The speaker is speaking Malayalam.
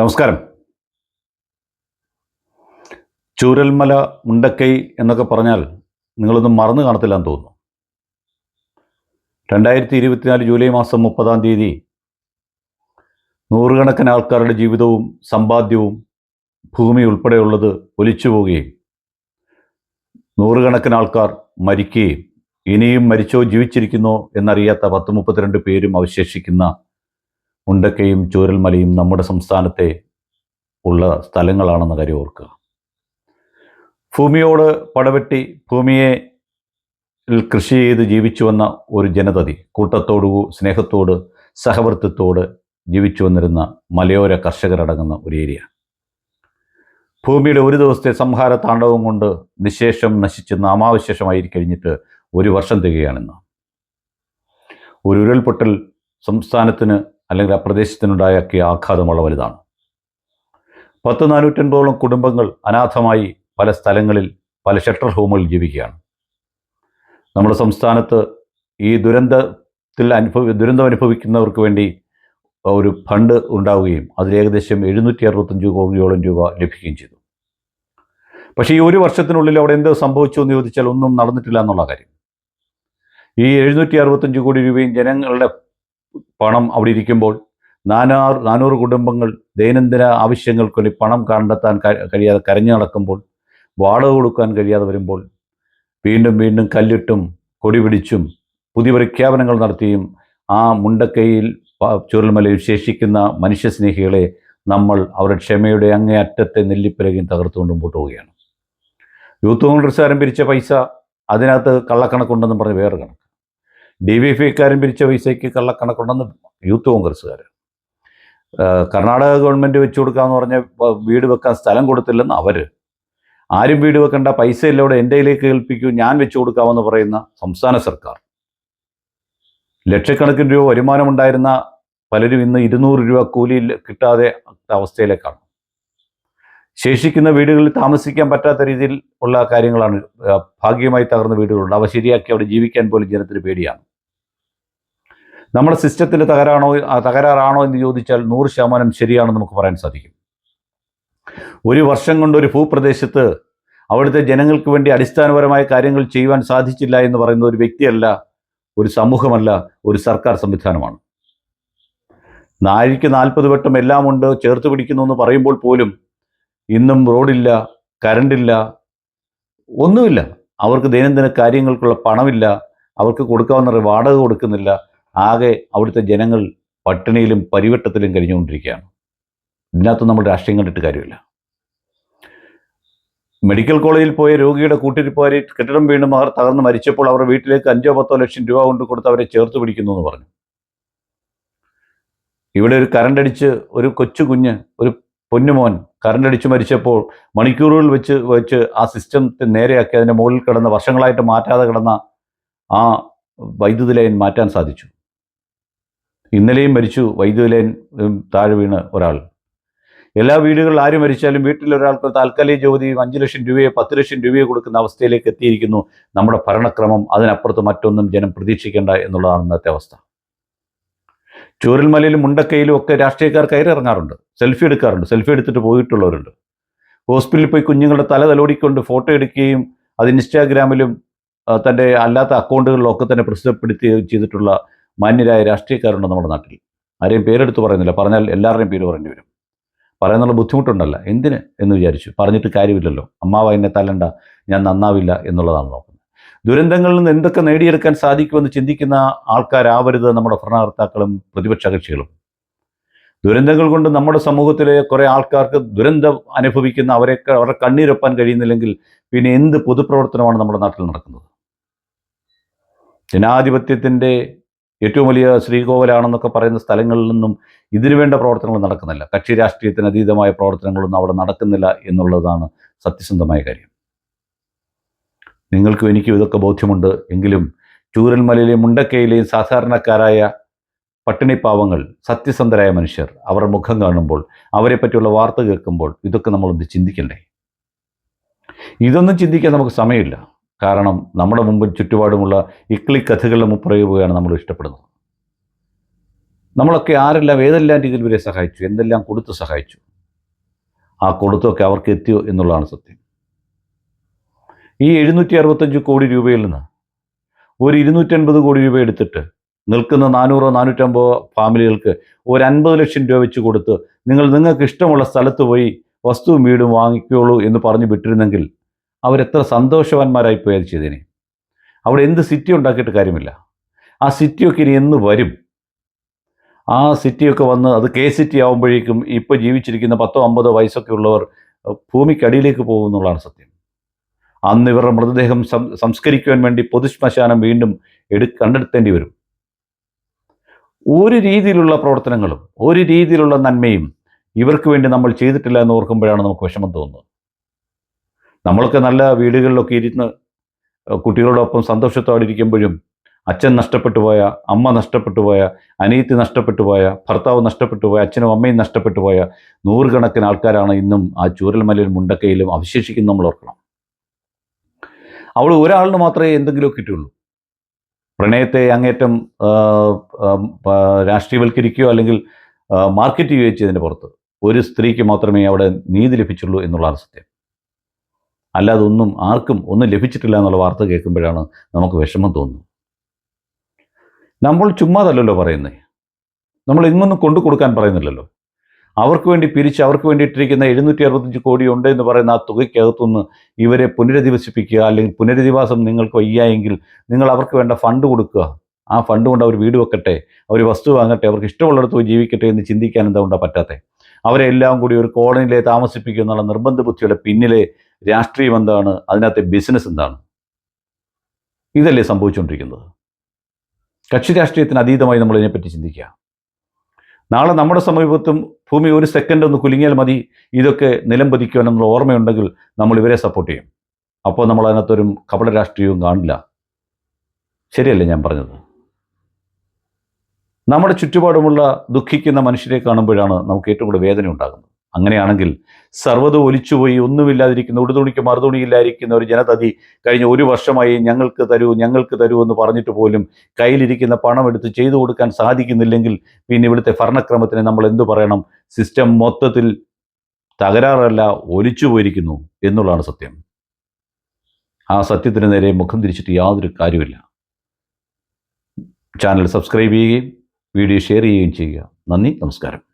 നമസ്കാരം. ചൂരൽമല മുണ്ടക്കൈ എന്നൊക്കെ പറഞ്ഞാൽ നിങ്ങളൊന്നും മറന്നു കാണത്തില്ലെന്ന് തോന്നുന്നു. രണ്ടായിരത്തി ഇരുപത്തിനാല് ജൂലൈ മാസം മുപ്പതാം തീയതി നൂറുകണക്കിന് ആൾക്കാരുടെ ജീവിതവും സമ്പാദ്യവും ഭൂമി ഉൾപ്പെടെയുള്ളത് ഒലിച്ചു പോവുകയും നൂറുകണക്കിന് ആൾക്കാർ മരിക്കുകയും ഇനിയും മരിച്ചോ ജീവിച്ചിരിക്കുന്നോ എന്നറിയാത്ത പത്ത് മുപ്പത്തിരണ്ട് പേരും അവശേഷിക്കുന്ന മുണ്ടക്കയും ചൂരൽമലയും നമ്മുടെ സംസ്ഥാനത്തെ ഉള്ള സ്ഥലങ്ങളാണെന്ന കാര്യം ഓർക്കുക. ഭൂമിയോട് പടവെട്ടി ഭൂമിയെ കൃഷി ചെയ്ത് ജീവിച്ചു വന്ന ഒരു ജനതതി കൂട്ടത്തോടു സ്നേഹത്തോട് സഹവർത്തിത്തോട് ജീവിച്ചു വന്നിരുന്ന മലയോര കർഷകരടങ്ങുന്ന ഒരു ഏരിയ. ഭൂമിയുടെ ഒരു ദിവസത്തെ സംഹാര താണ്ഡവം കൊണ്ട് നിശേഷം നശിച്ച് നാമാവശേഷമായി കഴിഞ്ഞിട്ട് ഒരു വർഷം തികയാണെന്ന് ഒരു ഉരുൾപൊട്ടൽ സംസ്ഥാനത്തിന് അല്ലെങ്കിൽ ആ പ്രദേശത്തിനുണ്ടാക്കിയ ആഘാതം വളരെ വലുതാണ്. പത്ത് നാനൂറ്റൻപതോളം കുടുംബങ്ങൾ അനാഥമായി പല സ്ഥലങ്ങളിൽ പല ഷെട്ടർ ഹോമുകളിൽ ജീവിക്കുകയാണ്. നമ്മുടെ സംസ്ഥാനത്ത് ഈ ദുരന്തത്തിൽ അനുഭവ ദുരന്തം അനുഭവിക്കുന്നവർക്ക് വേണ്ടി ഒരു ഫണ്ട് ഉണ്ടാവുകയും അതിൽ ഏകദേശം എഴുന്നൂറ്റി അറുപത്തഞ്ച് കോടിയോളം രൂപ ലഭിക്കുകയും ചെയ്തു. പക്ഷേ ഈ ഒരു വർഷത്തിനുള്ളിൽ അവിടെ എന്ത് സംഭവിച്ചു എന്ന് ചോദിച്ചാൽ ഒന്നും നടന്നിട്ടില്ല എന്നുള്ള കാര്യം. ഈ എഴുന്നൂറ്റി അറുപത്തഞ്ച് കോടി രൂപയും ജനങ്ങളുടെ പണം അവിടെ ഇരിക്കുമ്പോൾ നാനാർ നാനൂറ് കുടുംബങ്ങൾ ദൈനംദിന ആവശ്യങ്ങൾക്ക് വേണ്ടി പണം കണ്ടെത്താൻ കഴിയാതെ കരഞ്ഞു നടക്കുമ്പോൾ വാടക കൊടുക്കാൻ കഴിയാതെ വരുമ്പോൾ വീണ്ടും വീണ്ടും കല്ലിട്ടും കൊടി പിടിച്ചും പുതിയ പ്രഖ്യാപനങ്ങൾ നടത്തിയും ആ മുണ്ടക്കൈയിൽ പ- വിശേഷിക്കുന്ന ശേഷിക്കുന്ന മനുഷ്യസ്നേഹികളെ നമ്മൾ അവരുടെ ക്ഷമയുടെ അങ്ങേ അറ്റത്തെ നെല്ലിപ്പിലകയും തകർത്തുകൊണ്ട് മുമ്പോട്ട് പോവുകയാണ്. യൂത്ത് കോൺഗ്രസ്സുകാരൻ ആരംഭിച്ച പൈസ അതിനകത്ത് കള്ളക്കണക്കുണ്ടെന്ന് പറഞ്ഞ് വേറെ കണക്ക്. ഡി വി എഫ് ഐക്കാരും പിരിച്ച പൈസയ്ക്ക് കള്ളക്കണക്കുണ്ടെന്ന് യൂത്ത് കോൺഗ്രസ്സുകാർ കർണാടക ഗവൺമെന്റ് വെച്ചു കൊടുക്കാമെന്ന് പറഞ്ഞ വീട് വെക്കാൻ സ്ഥലം കൊടുത്തില്ലെന്ന് അവർ ആരും വീട് വെക്കേണ്ട പൈസ ഇല്ലവിടെ എന്റെ കയ്യിലേക്ക് ഏൽപ്പിക്കൂ ഞാൻ വെച്ചു കൊടുക്കാമെന്ന് പറയുന്ന സംസ്ഥാന സർക്കാർ. ലക്ഷക്കണക്കിന് രൂപ വരുമാനമുണ്ടായിരുന്ന പലരും ഇന്ന് ഇരുന്നൂറ് രൂപ കൂലി കിട്ടാതെ അവസ്ഥയിലേക്കാണ്. ശേഷിക്കുന്ന വീടുകളിൽ താമസിക്കാൻ പറ്റാത്ത രീതിയിൽ ഉള്ള കാര്യങ്ങളാണ് ഭാഗ്യമായി തകർന്ന വീടുകളുണ്ട്. അവ ശരിയാക്കി അവിടെ ജീവിക്കാൻ പോലും ജനത്തിന് പേടിയാണ്. നമ്മുടെ സിസ്റ്റത്തിൽ തകരാണോ തകരാറാണോ എന്ന് ചോദിച്ചാൽ നൂറ് ശതമാനം ശരിയാണെന്ന് നമുക്ക് പറയാൻ സാധിക്കും. ഒരു വർഷം കൊണ്ട് ഒരു ഭൂപ്രദേശത്ത് അവിടുത്തെ ജനങ്ങൾക്ക് വേണ്ടി അടിസ്ഥാനപരമായ കാര്യങ്ങൾ ചെയ്യുവാൻ സാധിച്ചില്ല എന്ന് പറയുന്ന ഒരു വ്യക്തിയല്ല ഒരു സമൂഹമല്ല ഒരു സർക്കാർ സംവിധാനമാണ്. നാഴിക്ക് നാൽപ്പത് വട്ടം എല്ലാം ഉണ്ട് ചേർത്ത് പിടിക്കുന്നു എന്ന് പറയുമ്പോൾ പോലും ഇന്നും റോഡില്ല കരണ്ടില്ല ഒന്നുമില്ല. അവർക്ക് ദൈനംദിന കാര്യങ്ങൾക്കുള്ള പണമില്ല അവർക്ക് കൊടുക്കാവുന്ന വാടക കൊടുക്കുന്നില്ല. ആകെ അവിടുത്തെ ജനങ്ങൾ പട്ടിണിയിലും പരിവട്ടത്തിലും കഴിഞ്ഞുകൊണ്ടിരിക്കുകയാണ്. ഇതിനകത്ത് നമ്മൾ രാഷ്ട്രീയം കണ്ടിട്ട് കാര്യമില്ല. മെഡിക്കൽ കോളേജിൽ പോയ രോഗിയുടെ കൂട്ടിരിപ്പുകാരി കെട്ടിടം വീണ്ടും അവർ തകർന്ന് മരിച്ചപ്പോൾ അവർ വീട്ടിലേക്ക് അഞ്ചോ പത്തോ ലക്ഷം രൂപ കൊണ്ട് കൊടുത്ത് അവരെ ചേർത്ത് പിടിക്കുന്നു എന്ന് പറഞ്ഞു. ഇവിടെ ഒരു കരണ്ടടിച്ച് ഒരു കൊച്ചു കുഞ്ഞ് ഒരു പൊന്നുമോൻ കരണ്ടടിച്ച് മരിച്ചപ്പോൾ മണിക്കൂറുകൾ വെച്ച് വെച്ച് ആ സിസ്റ്റത്തെ നേരെയാക്കി അതിന്റെ മുകളിൽ കിടന്ന് വർഷങ്ങളായിട്ട് മാറ്റാതെ കിടന്ന ആ വൈദ്യുതി ലൈൻ മാറ്റാൻ സാധിച്ചു. ഇന്നലെയും മരിച്ചു വൈദ്യുതി ലൈൻ താഴെ വീണ് ഒരാൾ. എല്ലാ വീടുകളിൽ ആര് മരിച്ചാലും വീട്ടിൽ ഒരാൾക്ക് താൽക്കാലിക ജ്യോതി അഞ്ച് ലക്ഷം രൂപയോ പത്ത് ലക്ഷം രൂപയോ കൊടുക്കുന്ന അവസ്ഥയിലേക്ക് എത്തിയിരിക്കുന്നു. നമ്മുടെ ഭരണക്രമം അതിനപ്പുറത്ത് മറ്റൊന്നും ജനം പ്രതീക്ഷിക്കേണ്ട എന്നുള്ളതാണ് ഇന്നത്തെ അവസ്ഥ. ചൂരൽമലയിലും മുണ്ടക്കയിലും ഒക്കെ രാഷ്ട്രീയക്കാർ കയറി ഇറങ്ങാറുണ്ട് സെൽഫി എടുക്കാറുണ്ട്. സെൽഫി എടുത്തിട്ട് പോയിട്ടുള്ളവരുണ്ട്. ഹോസ്പിറ്റലിൽ പോയി കുഞ്ഞുങ്ങളുടെ തല തലോടിക്കൊണ്ട് ഫോട്ടോ എടുക്കുകയും അത് ഇൻസ്റ്റാഗ്രാമിലും തന്റെ അല്ലാത്ത അക്കൗണ്ടുകളിലൊക്കെ തന്നെ പ്രസിദ്ധപ്പെടുത്തുകയും ചെയ്തിട്ടുള്ള മാന്യരായ രാഷ്ട്രീയക്കാരുണ്ട് നമ്മുടെ നാട്ടിൽ. ആരെയും പേരെടുത്ത് പറയുന്നില്ല. പറഞ്ഞാൽ എല്ലാവരുടെയും പേര് പറയേണ്ടി വരും. പറയാനുള്ള ബുദ്ധിമുട്ടുണ്ടല്ല. എന്തിന് എന്ന് വിചാരിച്ചു. പറഞ്ഞിട്ട് കാര്യമില്ലല്ലോ. അമ്മാവ എന്നെ തല്ലണ്ട. ഞാൻ നന്നാവില്ല എന്നുള്ളതാണ് നോക്കുന്നത്. ദുരന്തങ്ങളിൽ നിന്ന് എന്തൊക്കെ നേടിയെടുക്കാൻ സാധിക്കുമെന്ന് ചിന്തിക്കുന്ന ആൾക്കാരാവരുത് നമ്മുടെ ഭരണകർത്താക്കളും പ്രതിപക്ഷ കക്ഷികളും. ദുരന്തങ്ങൾ കൊണ്ട് നമ്മുടെ സമൂഹത്തിലെ കുറേ ആൾക്കാർക്ക് ദുരന്തം അനുഭവിക്കുന്ന അവരെ അവരുടെ കണ്ണീരൊപ്പാൻ കഴിയുന്നില്ലെങ്കിൽ പിന്നെ എന്ത് പൊതുപ്രവർത്തനമാണ് നമ്മുടെ നാട്ടിൽ നടക്കുന്നത്? ജനാധിപത്യത്തിന്റെ ഏറ്റവും വലിയ ശ്രീകോവിലാണെന്നൊക്കെ പറയുന്ന സ്ഥലങ്ങളിൽ നിന്നും ഇതിനു വേണ്ട പ്രവർത്തനങ്ങൾ നടക്കുന്നില്ല. കക്ഷി രാഷ്ട്രീയത്തിന് അതീതമായ പ്രവർത്തനങ്ങളൊന്നും അവിടെ നടക്കുന്നില്ല എന്നുള്ളതാണ് സത്യസന്ധമായ കാര്യം. നിങ്ങൾക്കും എനിക്കും ഇതൊക്കെ ബോധ്യമുണ്ട്. എങ്കിലും ചൂരൽമലയിലെയും മുണ്ടക്കയിലെയും സാധാരണക്കാരായ പട്ടിണിപ്പാവങ്ങൾ സത്യസന്ധരായ മനുഷ്യർ അവരുടെ മുഖം കാണുമ്പോൾ അവരെ പറ്റിയുള്ള വാർത്ത കേൾക്കുമ്പോൾ ഇതൊക്കെ നമ്മളൊന്ന് ചിന്തിക്കണ്ടേ? ഇതൊന്നും ചിന്തിക്കാൻ നമുക്ക് സമയമില്ല. കാരണം നമ്മുടെ മുമ്പിൽ ചുറ്റുപാടുമുള്ള ഇക്ലി കഥകളുടെ മുപ്പറയുകയാണ് നമ്മൾ ഇഷ്ടപ്പെടുന്നത്. നമ്മളൊക്കെ ആരെല്ലാം ഏതെല്ലാം രീതിയിൽ വരെ സഹായിച്ചു എന്തെല്ലാം കൊടുത്ത് സഹായിച്ചു ആ കൊടുത്തൊക്കെ അവർക്ക് എത്തിയോ എന്നുള്ളതാണ് സത്യം. ഈ എഴുന്നൂറ്റി അറുപത്തഞ്ച് കോടി രൂപയിൽ നിന്ന് ഒരു ഇരുന്നൂറ്റൻപത് കോടി രൂപ എടുത്തിട്ട് നിൽക്കുന്ന നാനൂറോ നാനൂറ്റമ്പതോ ഫാമിലികൾക്ക് ഒരു അൻപത് ലക്ഷം രൂപ വെച്ച് കൊടുത്ത് നിങ്ങൾ നിങ്ങൾക്ക് ഇഷ്ടമുള്ള സ്ഥലത്ത് പോയി വസ്തുവും വീടും വാങ്ങിക്കോളൂ എന്ന് പറഞ്ഞു വിട്ടിരുന്നെങ്കിൽ അവരെത്ര സന്തോഷവാന്മാരായി പോയത് ചെയ്തേനെ. അവിടെ എന്ത് സിറ്റി ഉണ്ടാക്കിയിട്ട് കാര്യമില്ല. ആ സിറ്റിയൊക്കെ ഇനി എന്ന് വരും? ആ സിറ്റിയൊക്കെ വന്ന് അത് കെ സിറ്റി ആകുമ്പോഴേക്കും ഇപ്പോൾ ജീവിച്ചിരിക്കുന്ന പത്തോ അമ്പതോ വയസ്സൊക്കെ ഉള്ളവർ ഭൂമിക്കടിയിലേക്ക് പോകും എന്നുള്ളതാണ് സത്യം. അന്ന് ഇവരുടെ മൃതദേഹം സംസ്കരിക്കുവാൻ വേണ്ടി പൊതുശ്മശാനം വീണ്ടും എടു കണ്ടെടുത്തേണ്ടി വരും. ഒരു രീതിയിലുള്ള പ്രവർത്തനങ്ങളും ഒരു രീതിയിലുള്ള നന്മയും ഇവർക്ക് വേണ്ടി നമ്മൾ ചെയ്തിട്ടില്ല എന്ന് ഓർക്കുമ്പോഴാണ് നമുക്ക് വിഷമം തോന്നുന്നത്. നമ്മളൊക്കെ നല്ല വീടുകളിലൊക്കെ ഇരുന്ന് കുട്ടികളോടൊപ്പം സന്തോഷത്തോടെ ഇരിക്കുമ്പോഴും അച്ഛൻ നഷ്ടപ്പെട്ടു പോയ അമ്മ നഷ്ടപ്പെട്ടു പോയ അനിയത്തി നഷ്ടപ്പെട്ടു പോയ ഭർത്താവ് നഷ്ടപ്പെട്ടു പോയ അച്ഛനും അമ്മയും നഷ്ടപ്പെട്ടു പോയ നൂറുകണക്കിന് ആൾക്കാരാണ് ഇന്നും ആ ചൂരൽമലയിലും മുണ്ടക്കയിലും അവശേഷിക്കുന്നത് നമ്മൾ ഓർക്കണം. അവൾ ഒരാളിന് മാത്രമേ എന്തെങ്കിലും കിട്ടുള്ളൂ പ്രണയത്തെ അങ്ങേറ്റം രാഷ്ട്രീയവൽക്കരിക്കുകയോ അല്ലെങ്കിൽ മാർക്കറ്റ് ചെയ്യുകയോ ചെയ്തതിന്റെ പുറത്ത് ഒരു സ്ത്രീക്ക് മാത്രമേ അവിടെ നീതി ലഭിച്ചുള്ളൂ എന്നുള്ളതാണ് സത്യം. അല്ലാതെ ഒന്നും ആർക്കും ഒന്നും ലഭിച്ചിട്ടില്ല എന്നുള്ള വാർത്ത കേൾക്കുമ്പോഴാണ് നമുക്ക് വിഷമം തോന്നുന്നത്. നമ്മൾ ചുമ്മാതല്ലല്ലോ പറയുന്നത് നമ്മൾ ഇന്നൊന്നും കൊണ്ടു കൊടുക്കാൻ പറയുന്നില്ലല്ലോ. അവർക്ക് വേണ്ടി പിരിച്ച് അവർക്ക് വേണ്ടിയിട്ടിരിക്കുന്ന എഴുന്നൂറ്റി അറുപത്തഞ്ച് കോടി ഉണ്ട് എന്ന് പറയുന്ന ആ തുകയ്ക്കകത്തുനിന്ന് ഇവരെ പുനരധിവസിപ്പിക്കുക അല്ലെങ്കിൽ പുനരധിവാസം നിങ്ങൾക്ക് വയ്യായെങ്കിൽ നിങ്ങൾ അവർക്ക് വേണ്ട ഫണ്ട് കൊടുക്കുക. ആ ഫണ്ട് കൊണ്ട് അവർ വീട് വെക്കട്ടെ അവർ വസ്തു വാങ്ങട്ടെ അവർക്ക് ഇഷ്ടമുള്ളിടത്ത് പോയി ജീവിക്കട്ടെ എന്ന് ചിന്തിക്കാൻ എന്താ കൊണ്ടാ പറ്റാത്തെ? അവരെ എല്ലാം കൂടി ഒരു കോളനിയിലെ താമസിപ്പിക്കുക എന്നുള്ള നിർബന്ധ ബുദ്ധിയുടെ പിന്നിലെ രാഷ്ട്രീയം എന്താണ് അതിനകത്തെ ബിസിനസ് എന്താണ്? ഇതല്ലേ സംഭവിച്ചുകൊണ്ടിരിക്കുന്നത്. കക്ഷി രാഷ്ട്രീയത്തിന് അതീതമായി നമ്മൾ ഇതിനെപ്പറ്റി ചിന്തിക്കുക. നാളെ നമ്മുടെ സമീപത്തും ഭൂമി ഒരു സെക്കൻഡ് ഒന്ന് കുലുങ്ങിയാൽ മതി ഇതൊക്കെ നിലം നമ്മൾ ഓർമ്മയുണ്ടെങ്കിൽ നമ്മൾ ഇവരെ സപ്പോർട്ട് ചെയ്യും. അപ്പോൾ നമ്മൾ അതിനകത്തൊരു കപട രാഷ്ട്രീയവും കാണില്ല. ശരിയല്ലേ ഞാൻ പറഞ്ഞത്? നമ്മുടെ ചുറ്റുപാടുമുള്ള ദുഃഖിക്കുന്ന മനുഷ്യരെ കാണുമ്പോഴാണ് നമുക്ക് ഏറ്റവും കൂടുതൽ വേദന ഉണ്ടാകുന്നത്. അങ്ങനെയാണെങ്കിൽ സർവത ഒലിച്ചുപോയി ഒന്നുമില്ലാതിരിക്കുന്ന ഉടുതുണിക്ക് മറുതുണിയില്ലാതിരിക്കുന്ന ഒരു ജനതതി കഴിഞ്ഞ ഒരു വർഷമായി ഞങ്ങൾക്ക് തരൂ ഞങ്ങൾക്ക് തരൂ എന്ന് പറഞ്ഞിട്ട് പോലും കയ്യിലിരിക്കുന്ന പണം എടുത്ത് ചെയ്തു കൊടുക്കാൻ സാധിക്കുന്നില്ലെങ്കിൽ പിന്നെ ഇവിടുത്തെ ഭരണക്രമത്തിന് നമ്മൾ എന്തു പറയണം? സിസ്റ്റം മൊത്തത്തിൽ തകരാറല്ല ഒലിച്ചു പോയിരിക്കുന്നു എന്നുള്ളതാണ് സത്യം. ആ സത്യത്തിന് നേരെ മുഖം തിരിച്ചിട്ട് യാതൊരു കാര്യമില്ല ചാനൽ സബ്സ്ക്രൈബ് ചെയ്യുകയും വീഡിയോ ഷെയർ ചെയ്യുകയും ചെയ്യുക. നന്ദി നമസ്കാരം.